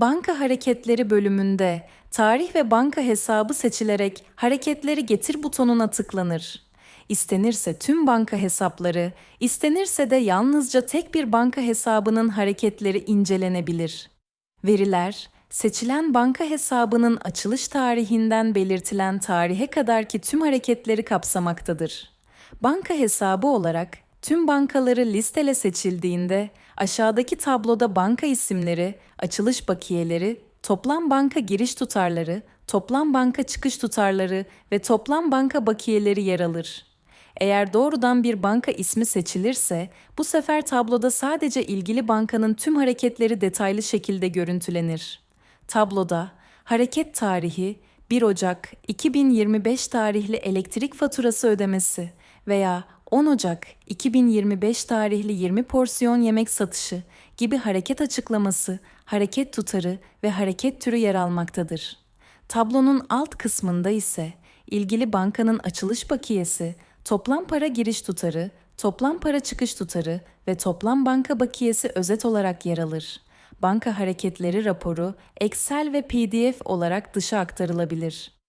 Banka hareketleri bölümünde tarih ve banka hesabı seçilerek hareketleri getir butonuna tıklanır. İstenirse tüm banka hesapları, istenirse de yalnızca tek bir banka hesabının hareketleri incelenebilir. Veriler, seçilen banka hesabının açılış tarihinden belirtilen tarihe kadarki tüm hareketleri kapsamaktadır. Banka hesabı olarak tüm bankaları listele seçildiğinde aşağıdaki tabloda banka isimleri, açılış bakiyeleri, toplam banka giriş tutarları, toplam banka çıkış tutarları ve toplam banka bakiyeleri yer alır. Eğer doğrudan bir banka ismi seçilirse, bu sefer tabloda sadece ilgili bankanın tüm hareketleri detaylı şekilde görüntülenir. Tabloda hareket tarihi 1 Ocak 2025 tarihli elektrik faturası ödemesi veya 10 Ocak 2025 tarihli 20 porsiyon yemek satışı gibi hareket açıklaması, hareket tutarı ve hareket türü yer almaktadır. Tablonun alt kısmında ise ilgili bankanın açılış bakiyesi, toplam para giriş tutarı, toplam para çıkış tutarı ve toplam banka bakiyesi özet olarak yer alır. Banka hareketleri raporu Excel ve PDF olarak dışa aktarılabilir.